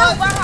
Wow.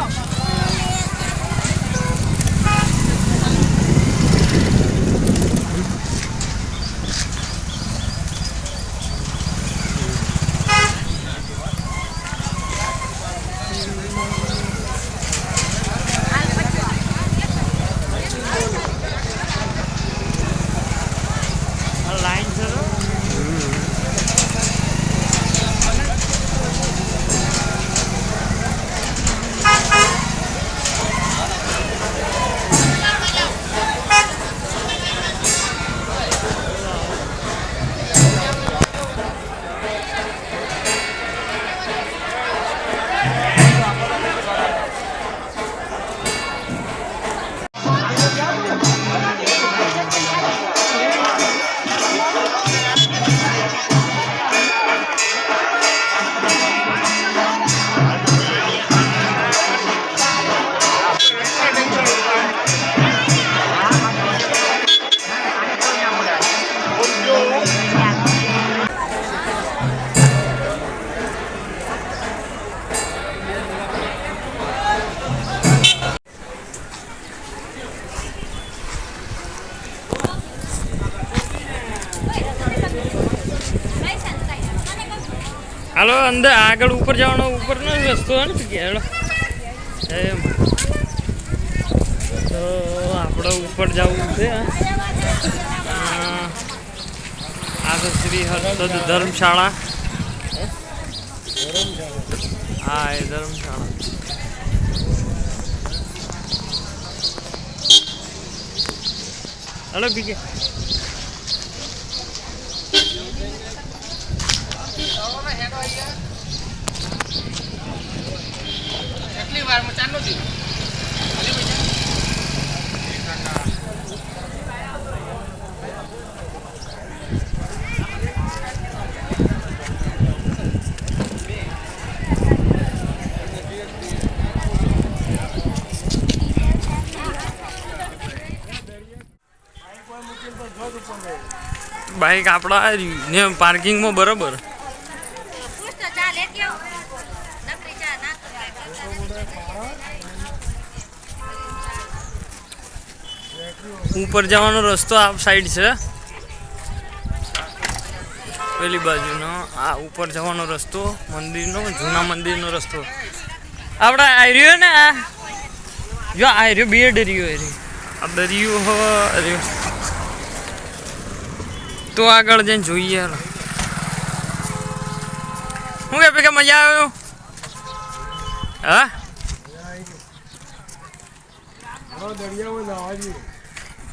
હાલો, અંદર આગળ ઉપર જવાનો ઉપર નો રસ્તો હોય ને હેલો. એમ. તો આપણે ઉપર જવું છે આ તો શ્રી હર્ષદ ધર્મશાળા. હા, એ ધર્મશાળા. હલો બીકે બાઈક આપણા ને પાર્કિંગમાં બરોબર ઉપર જવાનો રસ્તો આ સાઈડ છે. પેલી બાજુનો, આ ઉપર જવાનો રસ્તો, મંદિરનો, જૂના મંદિરનો રસ્તો. આપણે આર્યો ને આ? જો આર્યો બે ડરિયો એ આ દરિયો હ રહ્યો. તો આગળ જઈને જોઈએ હાલો. શું કે કે મજા આવ્યો હા? દરિયામાં જવા જઈએ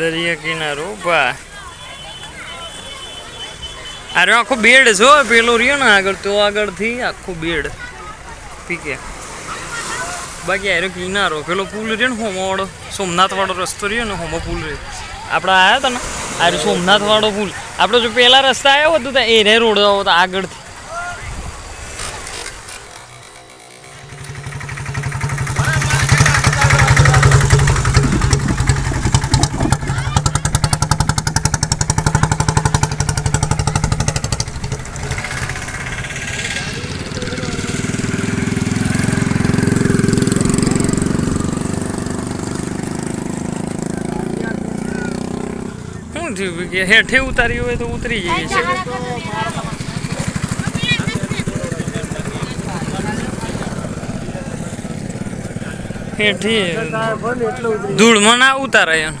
દરિયા કિનારો બા અરે, આખો બેડ જો પેલો રહ્યો ને આગળ, તો આગળથી આખો બેડ. પીકે બાકી આરો કિનારો, પેલો પુલ રહ્યો ને હોમોવાળો સોમનાથવાળો રસ્તો રહ્યો ને હોમો પુલ રહ્યો. આપણે આવ્યા હતા ને આરે સોમનાથવાળો પુલ. આપણે જો પહેલાં રસ્તા આવ્યો હતો તો એ રોડ આવ્યો હતો આગળથી. શું થયું? કે હેઠે ઉતારી હોય તો ઉતરી જઈએ છે. હેઠી. ધૂળમાં ઉતારાય એમ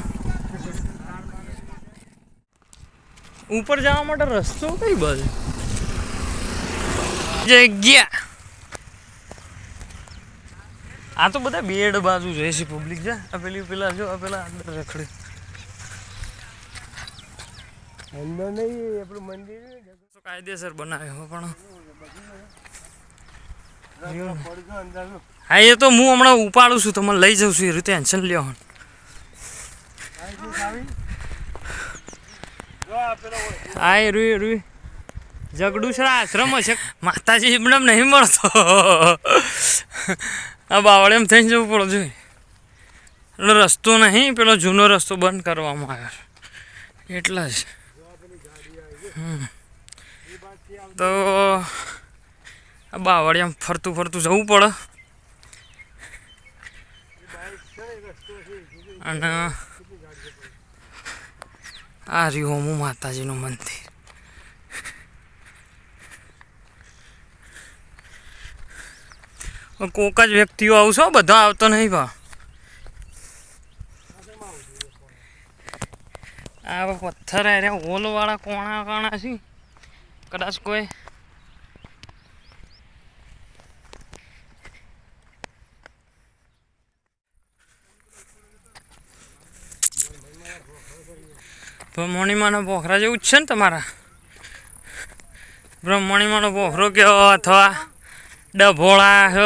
ઉપર જવા માટે રસ્તો કઈ બાજુ? જગ્યા આ તો બધા બેડ બાજુ છે પબ્લિક જા. પેલી, પેલા, જો પેલા અંદર રખડે. અંદર નહીં આપણું મંદિર કાયદેસર બનાવ્યો પણ. હા એ તો હું હમણાં ઉપાડું છું તમે લઈ જાઉં છું એ રીતે ટેન્શન લ્યો આ જે ચાવી? જો આ પેલો હોય. હા એ રૂઈ રૂઈ જગડુસરા આશ્રમ છે માતાજી એમને નહીં મળતો આ બાવળ એમ થઈને જવું પડે જોઈએ એટલે રસ્તો નહીં પેલો જૂનો રસ્તો બંધ કરવામાં આવ્યો છે એટલા જ. તો આમ ફરતું ફરતું જવું પડે. અને આ રહ્યું હું માતાજીનું મંદિર. કોક જ વ્યક્તિઓ આવશો બધા આવતો નહીં ભા. આ પથ્થર અરે હોલ વાળા કોણા કાણા છે. કદાચ કોઈ બ્રહ્મણીમાનો પોખરા જેવું જ છે ને તમારા? બ્રહ્મણીમાનો પોખરો કેવો અથવા ડભોળા હ?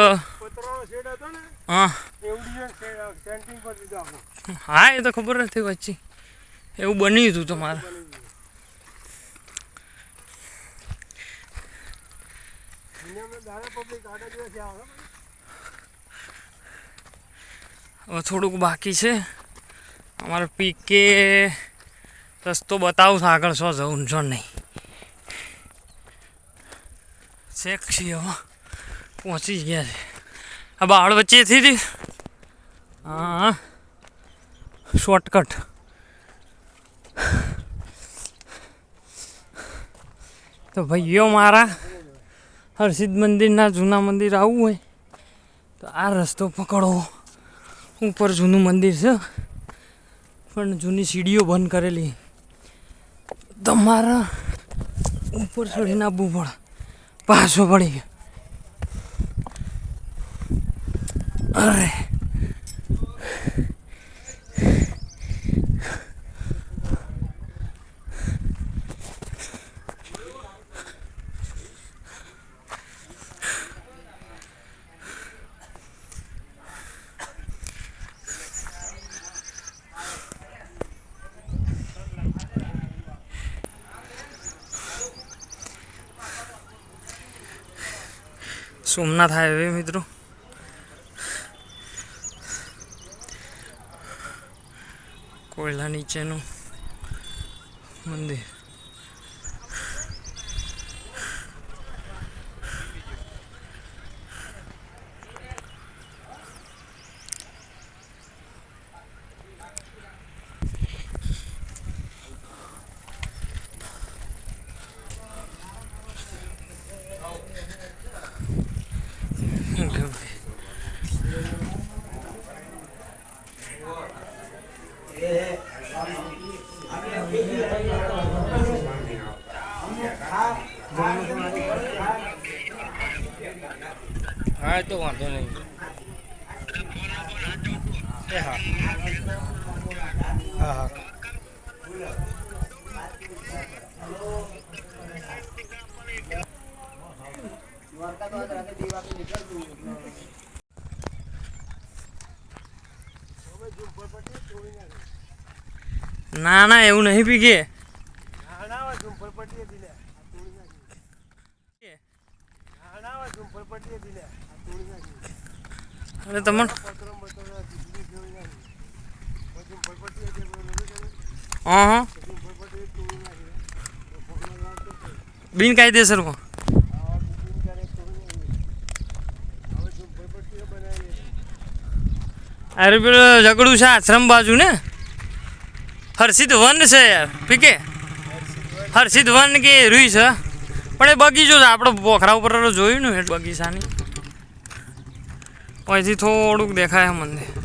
હા એ તો ખબર નથી વચ્ચે. એવું બન્યું હતું તમારે. હવે થોડુંક બાકી છે. અમારે પીકે રસ્તો બતાવું છું આગળ શું જવું છો નહીં. ચેક છીએ હવે પહોંચી ગયા છે. આ બાળ વચ્ચેથી હા શોર્ટકટ તો ભાઈઓ મારા, હરસિદ્ધ મંદિરના જૂના મંદિર આવવું હોય, તો આ રસ્તો પકડો. ઉપર જૂનું મંદિર છે, પણ જૂની સીડીઓ બંધ કરેલી. તમારા ઉપર ચડીને આવવું પડે પાછો પડી ગયો. અરે! સોમનાથ હાઈવે મિત્રો. કોયલા નીચેનું મંદિર હા તો વાંધો નહીં એ હા હા હા ના ના એવું નહીં પી કે નાણાવા નાખી હા. બિનકાયદેસર બનાવી અરે પેલું ઝઘડું છે આશ્રમ બાજુ ને? હર્ષિત વન છે યાર, પીકે? હર્ષિત વન કે રૂઈ છે. પણ એ બગીચો છે આપણે પોખરા ઉપર જોયું ને બગીચાની? અહીંથી થોડુંક દેખાય મંદિર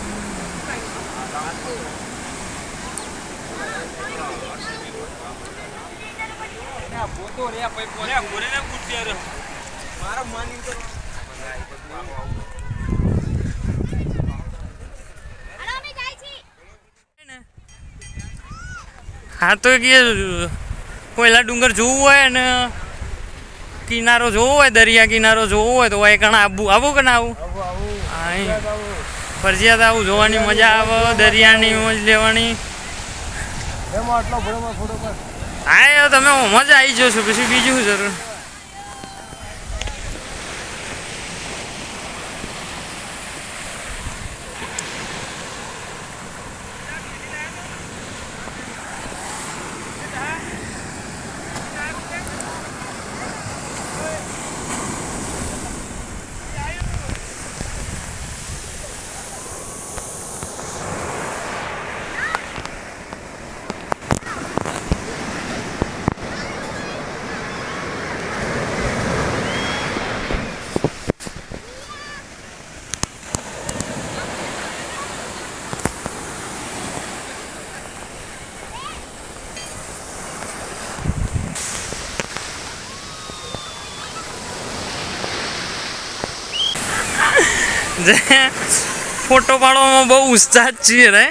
હા તો કે કોયલા ડુંગર જોવું હોય ને કિનારો જોવો હોય દરિયા કિનારો જોવો હોય તો એ કણા આબુ? આવું કે ના આવું હા આવું. ફરજિયાત આવું જોવાની મજા આવે દરિયાની મોજ લેવાની. હા તમે મજા આવી જશો પછી બીજું શું જરૂર? જે ફોટો પાડવામાં બહુ ઉત્સાહ છીએ રે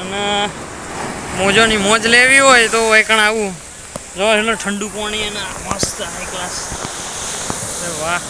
અને મોજોની મોજ લેવી હોય તો એકણ આવું. જો એટલે ઠંડુ પાણી અને મસ્ત હાઈ ક્લાસ વાહ.